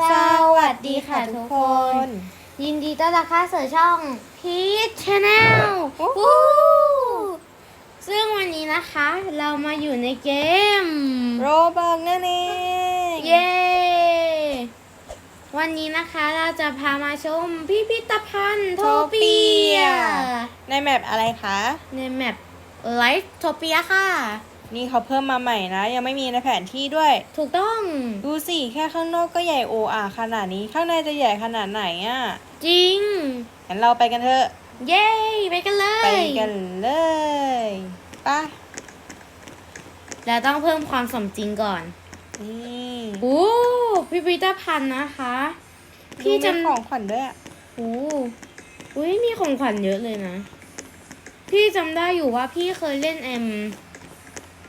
สวัสดีค่ะทุกคน ยินดีต้อนรับเข้าสู่ช่องพีชชาแนลซึ่งวันนี้นะคะ เรามาอยู่ในเกม โรบักนั่นเองเย้ วันนี้นะคะเราจะพามาชมพิพิธภัณฑ์โทเปีย ในแมปอะไรคะ ในแมปไลฟ์โทเปียค่ะ นี่เขาเพิ่มมาใหม่นะ ยังไม่มีในแผนที่ด้วย ถูกต้อง ดูสิ แค่ข้างนอกก็ใหญ่โออาขนาดนี้ ข้างในจะใหญ่ขนาดไหนอะ่ะจริง งั้นเราไปกันเถอะ เย้ ไปกันเลย ไปกันเลยไป่ะเราต้องเพิ่มความสมจริงก่อน นี่โอ้พิพิธภัณฑ์นะคะ พี่พี่จำจำของขวัญด้วยอะโอ้อุ้ยมีของขวัญเยอะเลยนะ พี่จำได้อยู่ว่าพี่เคยเล่นเอ็ม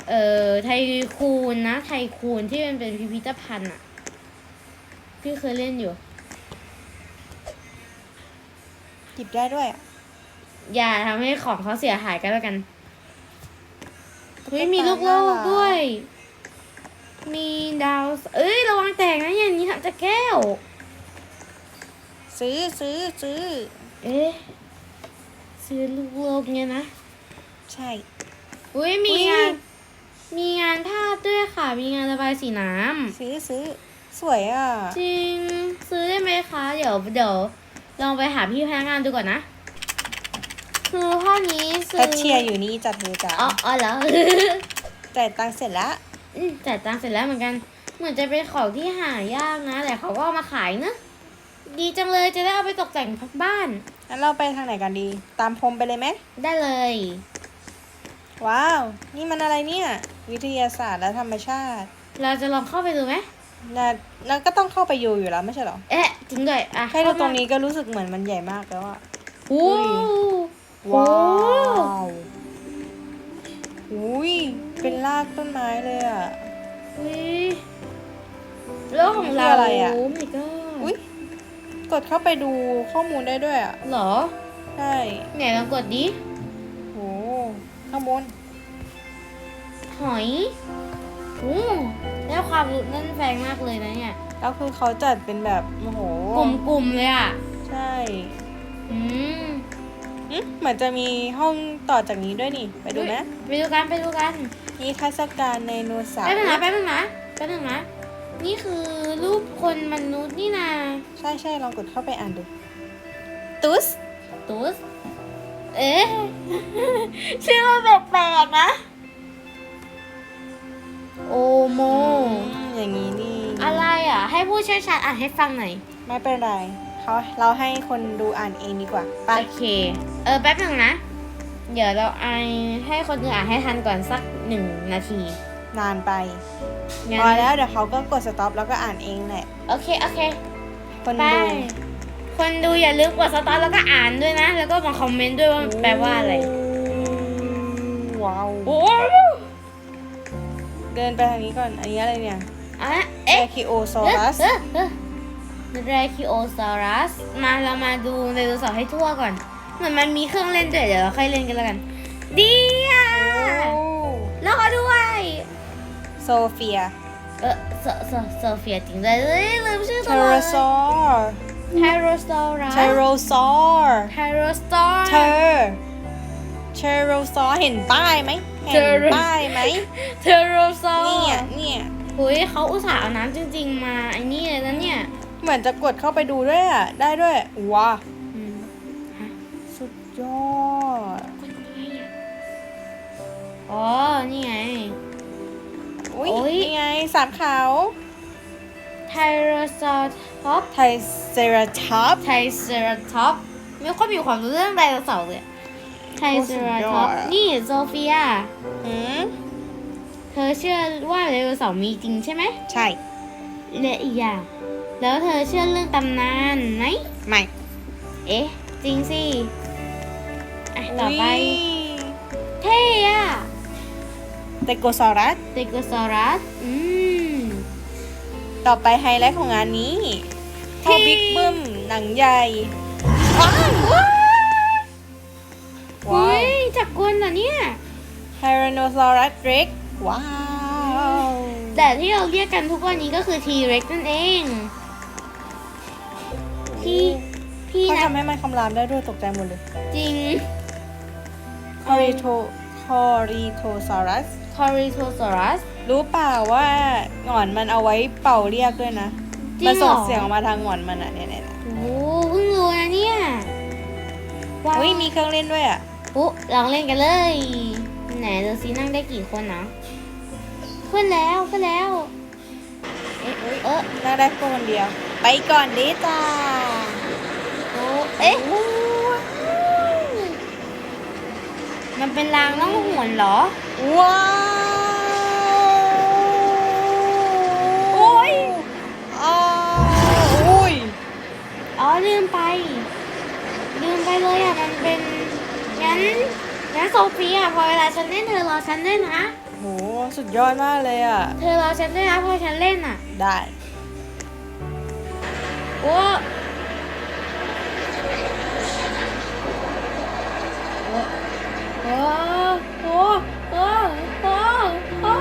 เอ่อไทคูนนะ ไทคูนที่มันเป็นพิพิธภัณฑ์อะพี่เคยเล่นอยู่หยิบได้ด้วยอะอย่าทำให้ของเขาเสียหายกันแล้วกันเฮ้ยตุ๊กตามีลูกโลน่ากรักด้วย มีดาว เอ้ยระวังแตกนะอย่างนี้ทำจะแก้ว ซื้อซื้อซื้อ เอ๊ะซื้อลูกโลกเนี่ยนะ ใช่ อุ้ยมีอุ๊ยงาน มีงานภาพด้วยค่ะ มีงานระบายสีน้ซื้อซื้อสวยอะำจริงซื้อได้ไหมคะ เดี๋ยวเดี๋ยวลองไปหาพี่พนักงานดูก่อนนะ คือภาพนี้ซื้แคชเชียร์อยู่นี่จัดเธอจ้าอ๋ออ๋อเหรอ จ่ายตังค์เสร็จแล้วอืมจ่ายตังค์เสร็จแล้วเหมือนกัน เหมือนจะเป็นของที่หายากนะ แต่เขาก็เอามาขายนะ ดีจังเลยจะได้เอาไปตกแต่งบ้าน งั้นเราไปทางไหนกันดี ตามพรมไปเลยไหมได้เลย ว้าว นี่มันอะไรเนี่ย วิทยาศาสตร์และธรรมชาติ เราจะลองเข้าไปดูไหมนะแล้วก็ต้องเข้าไปอยู่อยู่แล้วไม่ใช่เหรอเอ๊ะจริงด้วยอะแค่ดูเข้ามาตรงนี้ก็รู้สึกเหมือนมันใหญ่มากแล้วอะโอ้ว้าโอ้วอุ้ยเป็นรากต้นไม้เลยอะอุ้ยโลกของเรานี่คืออะไรอะโอ้ my god อุ้ยกดเข้าไปดูข้อมูลได้ด้วยอะเหรอ ใช่ไหนลองกดดิโอ้ ข้างบน หอยโอ้ได้ความรู้นั่นแฟงมากเลยนะเนี่ยแล้วคือเขาจัดเป็นแบบโอ้โหกลุ่มๆเลยอะ ใช่อืมอืมเหมือนจะมีห้องต่อจากนี้ด้วยนี่ ไปดูไหมไปดูกันไปดูกันมีเทัศการไดโนเสาร์แป๊บนึงนะแป๊บนึงนะแป๊บนึงนะ นี่คือรูปคนมนุษย์นี่นา ใช่ใช่ลองกดเข้าไปอ่านดู ตุ๊สตุ๊ส เอ๊ะชื่อมันแปลกๆนะ โอโมอืมอย่างนี้นี่อะไรอะ ให้ผู้เชี่ยวชาญอ่านให้ฟังหน่อย ไม่เป็นไรเขาเราให้คนดูอ่านเองดีกว่าไปโอเค เออแป๊บหนึงนะ เดี๋ยวเราไอให้คนอื่นอ่านให้ทันก่อนสักหนึ่งนาทีนานไปงั้นพอแล้วเดี๋ยวเขาก็กดสต็อปแล้วก็อ่านเองแหละ โอเค โอเคคนไป ดู คนดูอย่าลืมกดสตาร์ทแล้วก็อ่านด้วยนะ แล้วก็มาคอมเมนต์ด้วยว่าแปลว่าอะไร ว้าวโอ้เดินไปทางนี้ก่อน อันนี้อะไรเนี่ยอะเอเอ๊ะ คิโอซอรัสเออเออเรคิโอซอรัส มาเรามาดูไดโนเสาร์ให้ทั่วก่อน เหมือนมันมีเครื่องเล่นด้วยเดี๋ยวเราค่อยเล่นกันแล้วกัน ดีอะแล้วก็ด้วย โซเฟีย เออโซโซโซเฟียจริงด้วยเอ้ยลืมชื่อเทตัวโรเลยซอร์ ไทโรซอรัสเทโรซอร์ไทโรสตอร์เธอเทโรซอร์เห็นป้ายไหมเห็น Pterosaur ป้ายไหมเทโรซอร์เนี่ยเนี่ยหุยเขาอุตส่าห์เอาน้ำจริง ๆ มาไอ้นี่เลยนะเนี่ย เหมือนจะกดเข้าไปดูด้วยอะ ได้ด้วยว้าอืมฮะสุดยอดกดยังไงอะอ๋อ นี่ไง อุ้ยโอ้ยนี่ไงสามขาว ไทโรซอร์ท็อปไทเซราท็อปไทเซราท็อปไม่ค่อยมีความรู้เรื่องไดโนเสาร์เลยไทเซราท็อปโอ้สุดยอดอะนี่โซเฟียอืมเธอเชื่อว่าไดโนเสาร์มีจริงใช่ไหมใช่และอีกอย่าง แล้วเธอเชื่อเรื่องตำนานไหมไม่ เอ๊ะ จริงสิอะต่อไปยเท่อะไดโกซอรัสเตโกซอรัสอืม ต่อไปไฮไลท์ของงานนี้ที่พ่อบิ๊กบึ้มหนังใหญ่ว้าวว้าวอุ้ยจับกวนเหรอเนี่ยไทแรโนซอรัสเร็กว้าวไดแต่ที่เราเรียกกันทุกวันนี้ก็คือ T-Rex นั่นเองพี่พี่เขานะทำให้มันคำรามได้ด้วยตกใจหมดเลย จริงคอริโทคอริโทซอรัส c o r y t o s a u r u s รู้เปล่าว่าหงอนมันเอาไว้เป่าเรียกด้วยนะจริงมันส่งเหรอเสียงออกมาทางหงอนมันอะเนี่ยเนี่ยเนี่ยโอ้โหเพิ่งรู้นะเนี่ยว้าวอุ้ยมีเครื่องเล่นด้วยอะปุ๊ลองเล่นกันเลย ไหนดูซินั่งได้กี่คนนะขึ้นแล้วขึ้นแล้ว เอ๊ะเออน่าได้คนเดียว ไปก่อนดิจ้าโอ้เอ๊ะมันเป็นรางล่องหนเหรอ ว้าวโอ้ยอ้าวอุ้ยอ๋อลืมไป ลืมไปเลยอะ มันเป็นงั้นงั้นโซฟีอะพอเวลาฉันเล่นเธอรอฉันด้วยนะ โหสุดยอดมากเลยอะ เธอรอฉันด้วยนะพอฉันเล่นอะ ได้โอ้โอ้โอ้โอ้โอ้โอ้ ว้าวว้าวว้า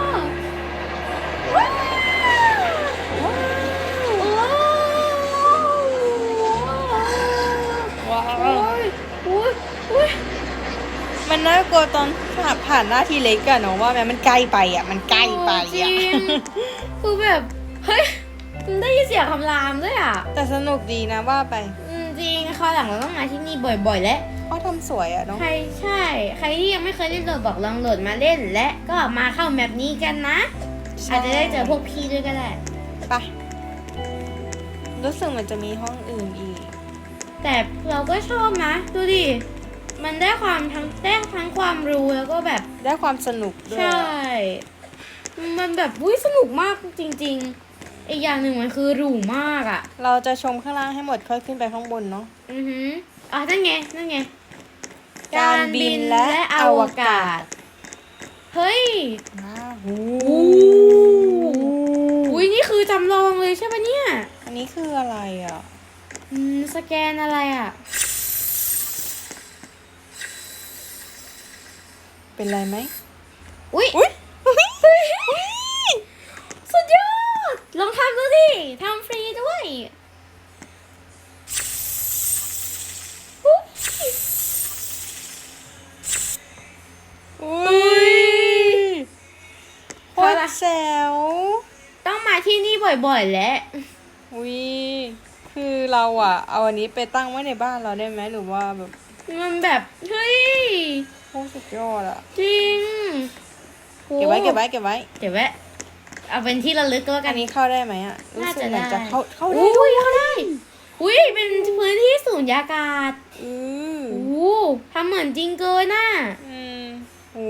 โอ้วยโอ้ยโอ้ยมันน่ากลัวตอนผ่านผ่านหน้าทีเล็กอะเนาะว่าแม้มันใกล้ไปอะมันใกล้ไปจริอะงคือแบบ เฮ้ยมันได้ยินเสียงคำรามด้วยอะแต่สนุกดีนะว่าไป อืมจริงคราวหลังเราต้องมาที่นี่บ่อยๆ และ เขาทำสวยอะเนาะ ใครใช่ ใครที่ยังไม่เคยเล่นโหลดบอกลองโหลดมาเล่น และก็มาเข้าแมปนี้กันนะอาจจะได้เจอพวกพี่ด้วยก็ได้ ไปรู้สึกมันจะมีห้องอื่นอีก แต่เราก็ชอบนะ ดูดิ มันได้ความทั้งได้ทั้งความรู้แล้วก็แบบ ได้ความสนุกด้วยใช่ อะมันแบบอุ้ยสนุกมากจริงๆ อีกอย่างหนึ่งมันคือหรูมากอะ เราจะชมข้างล่างให้หมดค่อยขึ้นไปข้างบนเนาะ อือหือ อะนั่นไงนั่นไงการบินและอวกาศ เฮ้ยว้าวอุ้ยนี่คือจำลองเลยใช่ปะเนี่ย อันนี้คืออะไรอะ อืม สแกนอะไรอะ เป็นไรไหมอุ้ย บ่อยๆแล้วอุ้ยคือเราอะ เอาอันนี้ไปตั้งไว้ในบ้านเราได้ไหมหรือว่าแบบมันแบบเฮ้ยโคตรสุดยอดอะจริงเก็บไว้เก็บไว้เก็บไว้เก็บไว้เอาเป็นที่ระลึกก็แล้วกัอันนนี้เข้าได้ไหมอะรู้น่าสึกจะเหมือนได้จะเข้าเข้าได้อุ้ยเข้าได้อุ้ยเป็นพื้นที่สูญญากาศอือโอ้ทำเหมือนจริงเกินน่ะ อืมโอ้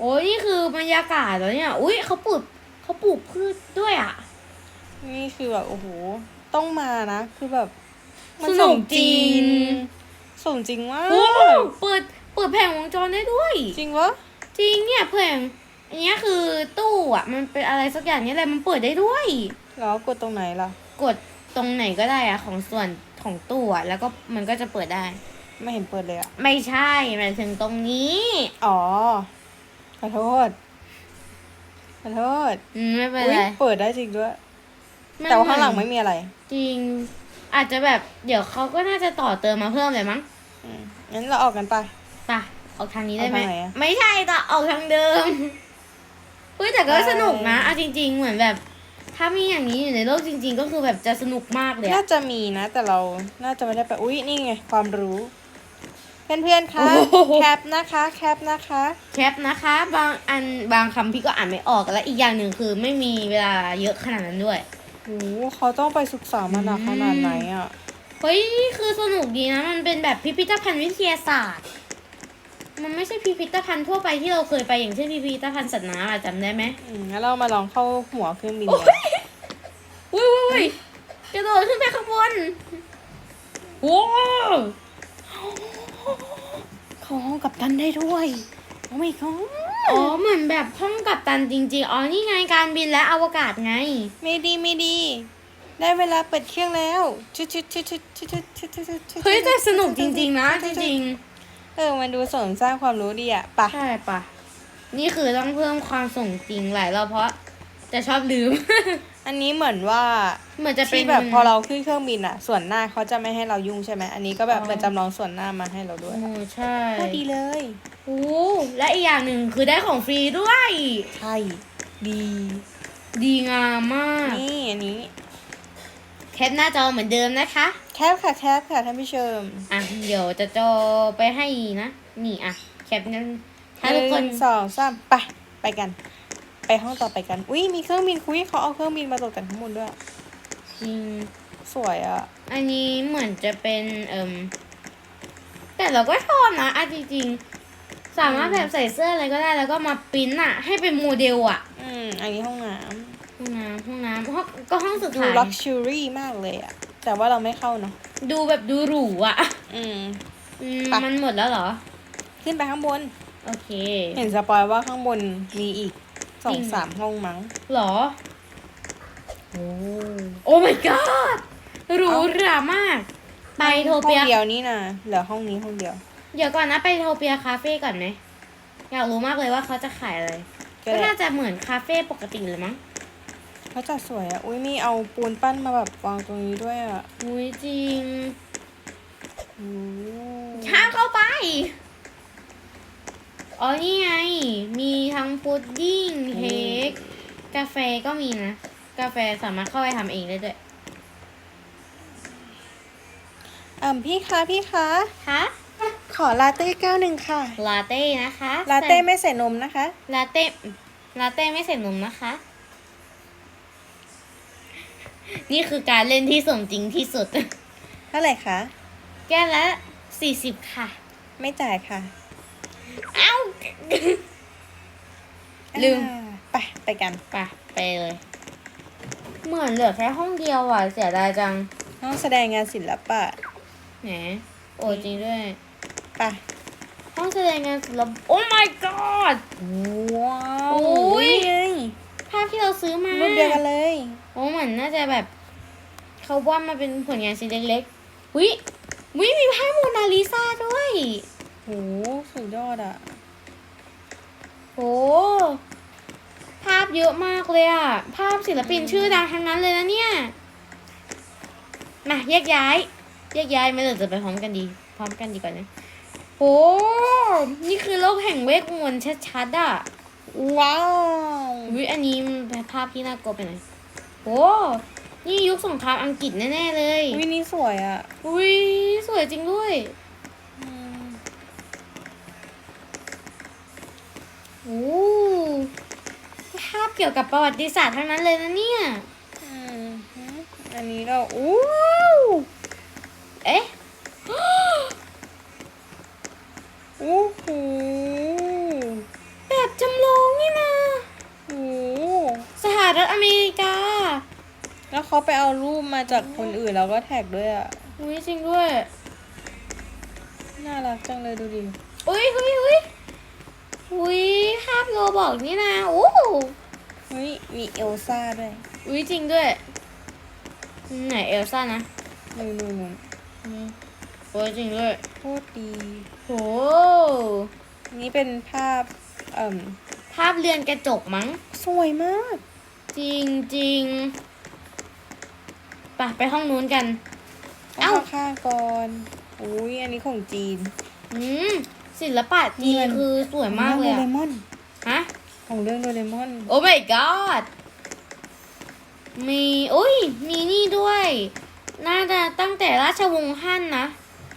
โอ้ยนี่คือบรรยากาศแล้วเนี่ย อุ้ยเขาปลูก เขาปลูกพืชด้วยอะ นี่คือแบบโอ้โห ต้องมานะ คือแบบ มัสนุกจริง สมจริงมากโอ้เปิด เปิดแผงวงจรได้ด้วย จริงวะ จริงเนี่ยแผงอันเนี้ยคือตู้อะ มันเป็นอะไรสักอย่างเนี่ยแหละมันเปิดได้ด้วย แล้วกดตรงไหนล่ะ กดตรงไหนก็ได้อะของส่วนของตู้อะแล้วก็มันก็จะเปิดได้ ไม่เห็นเปิดเลยอะ ไม่ใช่หมายถึงตรงนี้ อ๋อ ขอโทษข อโทษอืมไม่เป็นอุ๊ยไร เปิดได้จริงด้วยมันแต่ว่าข้างหลังไม่มีอะไร จริง อาจจะแบบเดี๋ยวเขาก็น่าจะต่อเติมมาเพิ่มเลยมั้งอืมงั้นเราออกกันไป ไป่ะออกทางนี้ได้ไหมออกทางไหนอะไม่ใช่ต่อออกทางเดิมเฮ้ยแต่ก็ไป สนุกนะเอาจริง ๆ เหมือนแบบ ถ้ามีอย่างนี้อยู่ในโลกจริง ๆ ก็คือแบบจะสนุกมากเลยน่าอะจะมีนะ แต่เรา น่าจะไม่ได้ไป อุ๊ย นี่ไง ความรู้ เพื่อนๆคะแคปนะคะแคปนะคะ แคปนะคะ บางอันบางคำพี่ก็อ่านไม่ออกและอีกอย่างหนึ่งคือไม่มีเวลาเยอะขนาดนั้นด้วยโอ้โหเขาต้องไปศึกษามาหนักขนาดไหนอะเฮ้ยนี่คือสนุกดีนะมันเป็นแบบพิพิธภัณฑ์วิทยาศาสตร์ มันไม่ใช่พิพิธภัณฑ์ทั่วไปที่เราเคยไปอย่างเช่นพิพิธภัณฑ์สัตว์น้ำอะจำได้ไหมอืมงั้นเรามาลองเข้าหัวเครื่องบินโอ้กันยอุ้ยอุ้ยอุ้ยกระโดดขึ้นไปข้างบนโว้ว เข้าห้องกับตันได้ด้วยโอ้ไม่ก็อ๋อเหมือนแบบห้องกัปตันจริงๆ อ๋อนี่ไงการบินและอวกาศไง ไม่ดีไม่ดี ได้เวลาเปิดเครื่องแล้วชุดชุดชุดชุดชุดชุดชุดชุดชุดชุดเฮ้ยแต่สนุกจริง ๆ นะ จริงเออมันดูเสริมสร้างความรู้ดีอะไปะๆใช่ปะนี่คือต้องเพิ่มความส่งจริงหลายรอบเพราะ แต่ชอบลืม อันนี้เหมือนว่าเหมือนจะเป็นที่แบบพอเราขึ้นเครื่องบินอะส่วนหน้าเขาจะไม่ให้เรายุ่งใช่ไหมอันนี้ก็แบบอ๋อเหมือนจำลองส่วนหน้ามาให้เราด้วยโอ้ใช่โคตรดีเลยโอ้และอีกอย่างหนึ่งคือได้ของฟรีด้วยใช่ดี ดีงามมาก นี่อันนี้ แคปหน้าจอเหมือนเดิมนะคะ แคปค่ะแคปค่ะท่านผู้ชมอะเดี๋ยวจะจอไปให้นะ นี่อะแคปนั้นถ้าทุกคนหงสองสามไปไปกัน ไปห้องต่อไปกัน อุ้ยมีเครื่องบินคุยเขาเอาเครื่องบินมาตกแต่งข้างบนด้วยจริงสวยอะอันนี้เหมือนจะเป็นเอิมแต่เราก็ชอบนะอะจริงๆ สามารถแบบใส่เสื้ออะไรก็ได้แล้วก็มาปริ้นอะให้เป็นโมเดลอะอืม อันนี้ห้องน้ห้องน้ำห้องน้ำห้องก็ห้องสุดำดูท้ายลักชัวรี่มากเลยอะแต่ว่าเราไม่เข้าเนาะ ดูแบบดูหรูอะอืม อืมไป มันหมดแล้วเหรอ ขึ้ขึ้นไปข้างบน โอเค เห็นสปอยว่าข้างบนมีอีก สอจริงง สามห้องมั้งเหรอ โอ้โอ้ my god หรูหรามาก ไปโทเปียห้องเดียวนี่นะเหลือห้องนี้ห้องเดียว เดี๋ยวก่อนนะไปโทเปียคาเฟ่ก่อนไหมอยากรู้มากเลยว่าเขาจะขายอะไร ก็ก็ได้น่าจะเหมือนคาเฟ่ปกติเลยมั้งเขาจัดสวยอะอุ้ยมีเอาปูนปั้นมาแบบวางตรงนี้ด้วยอะอุ้ยจริงโอ้ห้ามเข้าไป อ๋อนี่ไง มีทั้งพุดดิ้งเค้กกาแฟก็มีนะ กาแฟสามารถเข้าไปทำเองได้ด้วยอ่าพี่คะพี่คะคะขอลาเต้แก้วหนึ่งค่ะ ลาเต้นะคะลาเต้ใส่ไม่ใส่นมนะคะ ลาเต้ลาเต้ไม่ใส่นมนะคะ นี่คือการเล่นที่สมจริงที่สุด เท่าไหร่คะ แก้วละสี่สิบค่ะ ไม่จ่ายค่ะ เอ้าลืมอ่าไปไปกันไปไปเลย เหมือนเหลือแค่ห้องเดียวอะ เสียดายจังห้องแสดงงานศิลปะแหมโอ้จริงด้วย ไปห้องแสดงงานศิลปโอ้ my god ว้าวโอ้ยนี่ไงภาพที่เราซื้อมารูปเดียวกันเลยโอ้เหมือนน่าจะแบบเขาว่าดมาเป็นผลงานชิ้นเล็กๆวิวิมีภาพโมนาลิซาด้วยโหสุดยอดอะโอ้ภาพเยอะมากเลยอะภาพศิลปินชื่อดังทั้งนั้นเลยนะเนี่ย มาแยกย้ายแยกย้ายไม่เดี๋ยวจะไปพร้อมกันดี พร้อมกันดีกว่านะโอ้นี่คือโลกแห่งเวทมนต์ชัดๆอะว้าววิอันนี้มันภาพที่น่ากลัวไปหน่อยโอ้นี่ยุคสงครามอังกฤษแน่ๆเลยวินี่สวยอะอุ้ยสวยจริงด้วย โอ้ภาพเกี่ยวกับประวัติศาสตร์ทั้งนั้นเลยนะเนี่ยอืมอันนี้เราอู้เอ๊ะอู้หูแบบจำลองนี่นะหูสหรัฐอเมริกา แล้วเขาไปเอารูปมาจากคนอื่นแล้วก็แท็กด้วยอะอุ้ยจริงด้วย น่ารักจังเลยดูดิอุ้ยอุ้ยอุ้ย อุ้ยภาพโรบอกนี่นะโอ้เฮ้ยมีเอลซ่าด้วยอุ้ยจริงด้วย ไหนเอลซ่านะนู่นนู่นนู่นอืมโอ้ยจริงด้วยโคตรดีโหนี่เป็นภาพเอ่มภาพเรือนกระจกมั้ง สวยมาก จริงจริงไปไปห้องนู้นกัน เอ้า เอาข้างๆก่อน อุ้ยอันนี้ของจีน อืม ศิลปะจีนคือสวยมากเลยของเรื่อะองโดเรมอน ฮะ ของเรื่องโดเรมอน โอ้ my god มีอุ้ย มีนี่ด้วย น่าจะตั้งแต่ราชวงศ์ฮั่นนะ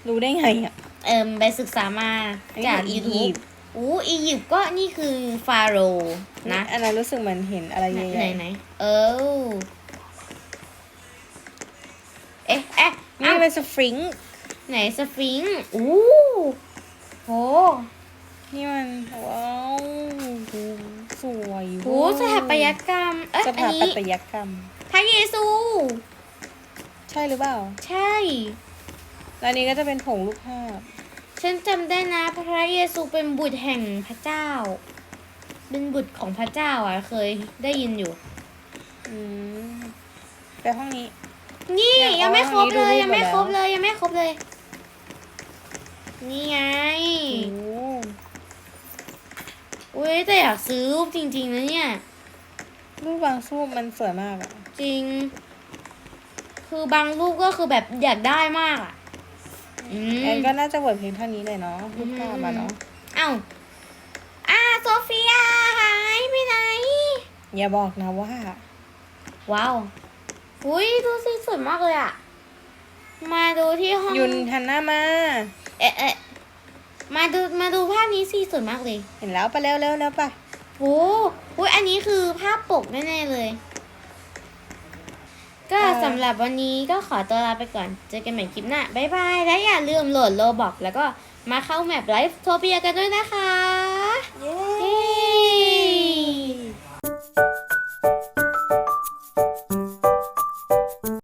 รู้ได้ไงอะ เอิมไปศึกษามาอันนี้จากของอียูยิทูบปต์ อู้อียิปต์ก็นี่คือฟาโรห์นะ อันนั้นรู้สึกเหมือนเห็นอะไรไหนใหไหนญ่ไหนเออเอ๊ะเอ๊ะๆนี่อ้าวเป็นสฟริงค์ไหนสฟิงค์อู้ โห นี่มัน ว้าวโหสวยโหสถาปัตยกรรม เอ๊ะสอันถานี้ปัตยกรรม พระเยซู ใช่หรือเปล่า ใช่ แล้วอันนี้ก็จะเป็นผงรูปภาพ ฉันจำได้นะ พระเยซูเป็นบุตรแห่งพระเจ้า เป็นบุตรของพระเจ้าอะเคยได้ยินอยู่ อืมไปห้องนี้ นี่อยากยังไม่ครบเอาเลยอันนี้ดูรูปยังไม่หมดแล้วครบเลยยังไม่ครบเลย นี่ไงโอ้อุ้ยแต่อยากซื้อรูปจริง ๆ นะเนี่ย รูปบางรูปมันสวยมากอะจริง คือบางรูปก็คือแบบอยากได้มากอะอืมแอนก็น่าจะเปิดเพลงเท่านี้เลยเนาะรูปภาพมาเนาะเอ้าอ่าโซเฟียหายไปไหน อย่าบอกนะว่า ว้าวอุ้ยดูสิสวยมากเลยอะมาดูที่ห้องยุนหันหน้ามา เอ๊ะเอ๊ะมาดูมาดูภาพนี้สิสวยมากเลย เห็นแล้วไปเร็วเร็วเร็วไปโอ้โหอันนี้คือภาพปกแน่ๆเลย ก็สำหรับวันนี้ก็ขอตัวลาไปก่อน เจอกันใหม่คลิปหน้า บ๊ายบาย และอย่าลืมโหลดโลบอกแล้วก็มาเข้าแมปไลฟ์โทเปียกันด้วยนะคะ เย้